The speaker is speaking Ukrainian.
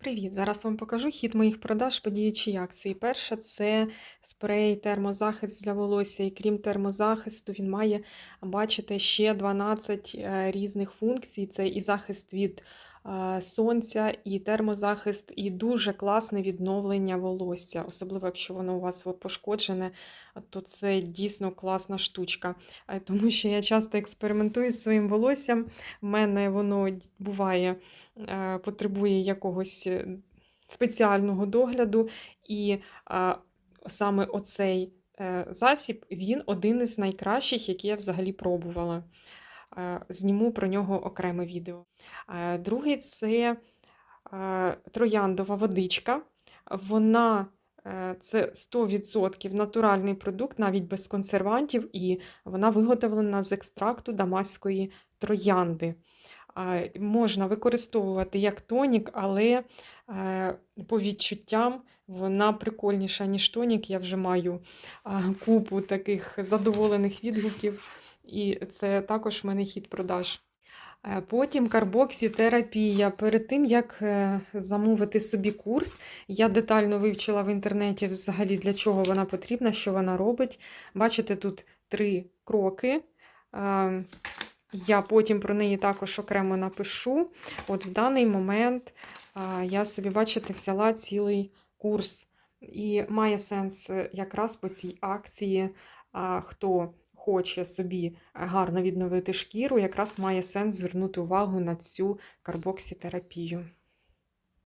Привіт! Зараз вам покажу хід моїх продаж по діючій акції. Перша це спрей термозахист для волосся. І крім термозахисту, він має, бачите, ще 12 е, різних функцій. Це і захист від сонця, і термозахист, і дуже класне відновлення волосся. Особливо, якщо воно у вас пошкоджене, то це дійсно класна штучка. Е, Тому що я часто експериментую з своїм волоссям. У мене воно буває е, потребує якогось е, спеціального догляду, і саме оцей засіб він один із найкращих, які я взагалі пробувала. Е, Зніму про нього окреме відео. Е, Другий це е, трояндова водичка. Вона це 100% натуральний продукт, навіть без консервантів, і вона виготовлена з екстракту дамаської троянди. Можна використовувати як тонік, але по відчуттям вона прикольніша, ніж тонік. Я вже маю купу таких задоволених відгуків, і це також в мене хід продаж. Е, Потім карбоксітерапія. Перед тим, як е, замовити собі курс, я детально вивчила в інтернеті взагалі для чого вона потрібна, що вона робить. Бачите, тут три кроки. Е, Я потім про неї також окремо напишу. От в даний момент я собі, бачите, взяла цілий курс. І має сенс якраз по цій акції, хто хоче собі гарно відновити шкіру, якраз має сенс звернути увагу на цю карбоксітерапію.